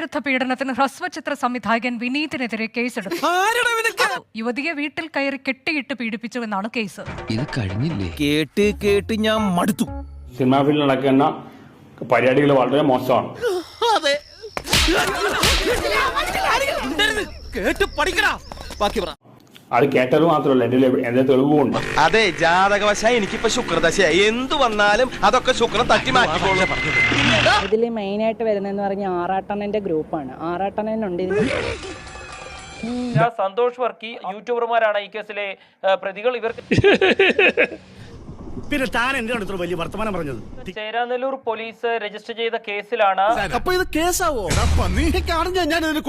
സ്ത്രീവിരുദ്ധ പീഡനത്തിന് ഹ്രസ്വചിത്ര സംവിധായകൻ വിനീതിനെതിരെ കേസെടുത്തു. യുവതിയെ വീട്ടിൽ കയറി കെട്ടിയിട്ട് പീഡിപ്പിച്ചു എന്നാണ് കേസ്. ഇത് കഴിഞ്ഞില്ലേ? കേട്ട് കേട്ട് ഞാൻ മടുത്തു. സിനിമാ ഫീൽഡിൽ നടക്കുന്ന പരിപാടികൾ വളരെ മോശമാണ്. അതെ. കേട്ട് പഠിക്കടാ. ബാക്കി പറ. അത് കേട്ടത് മാത്രമല്ല എന്റെ എന്റെ തെളിവുമുണ്ട് അതെ ജാതകവശ എനിക്കിപ്പോ ശുക്രദശയായി. എന്തു വന്നാലും അതൊക്കെ ശുക്രൻ തട്ടി മാറ്റിക്കോളും. ഇതിൽ മെയിനായിട്ട് വരുന്നതെന്ന് പറഞ്ഞ ആറാട്ടണന്റെ ഗ്രൂപ്പാണ്. ആറാട്ടണനുണ്ട് സന്തോഷ് വർക്കി യൂട്യൂബർമാരാണ് ഈ കേസിലെ പ്രതികൾ. ഇവർക്ക് പിന്നെ താൻ എന്തിനാണ് ഇത്ര വലിയ വർത്തമാനം പറഞ്ഞത്? ചേരാനല്ലൂർ പോലീസ് രജിസ്റ്റർ ചെയ്ത കേസിലാണ്. അപ്പൊ ഇത് കേസാവോ? ഞാൻ ഇതിന്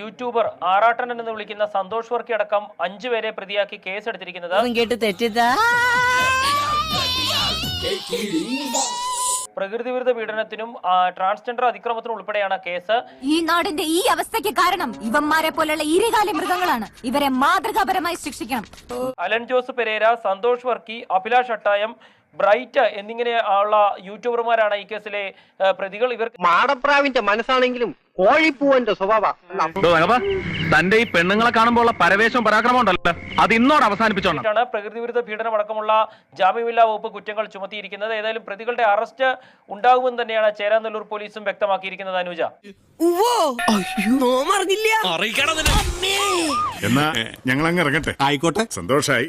യൂട്യൂബർ ആറാട്ടൻ എന്ന് വിളിക്കുന്ന സന്തോഷ് വർക്കി അടക്കം അഞ്ചു പേരെ പ്രതിയാക്കി കേസെടുത്തിരിക്കുന്നത്. കേട്ട് തെറ്റിദ്ധാ. പ്രകൃതി വിരുദ്ധ പീഡനത്തിനും ട്രാൻസ്ജെൻഡർ അതിക്രമത്തിനും ഉൾപ്പെടെയാണ് കേസ്. ഈ നാടിന്റെ ഈ അവസ്ഥയ്ക്ക് കാരണം ഇവന്മാരെ പോലെയുള്ള ഇരുകാലി മൃഗങ്ങളാണ്. ഇവരെ മാതൃകാപരമായി ശിക്ഷിക്കണം. അലൻ ജോസ് പെരേര സന്തോഷ് വർക്കി അഭിലാഷ് അട്ടായം ബ്രൈറ്റ് എന്നിങ്ങനെ ഉള്ള യൂട്യൂബർമാരാണ് ഈ കേസിലെ പ്രതികൾ. ഇവർക്ക് മാടപ്രാവിന്റെ മനസ്സാണെങ്കിലും കോഴിപ്പൂവന്റെ സ്വഭാവ തന്റെ ഈ പെണ്ണുങ്ങളെ കാണുമ്പോൾ ഉള്ള പരവേശവും പരാക്രമം ഉണ്ടല്ലോ. അത് ഇന്നോട് അവസാനിപ്പിച്ചോണ്ടാണ് പ്രകൃതി വിരുദ്ധ പീഡനം അടക്കമുള്ള ജാമ്യമില്ലാ വകുപ്പ് കുറ്റങ്ങൾ ചുമത്തിയിരിക്കുന്നത്. ഏതായാലും പ്രതികളുടെ അറസ്റ്റ് ഉണ്ടാകുമെന്ന് തന്നെയാണ് ചേരാനല്ലൂർ പോലീസും വ്യക്തമാക്കിയിരിക്കുന്നത് അനുജ. എന്നാ ഞങ്ങൾ അങ്ങ് ഇറങ്ങട്ടെ. ആയിക്കോട്ടെ. സന്തോഷായി.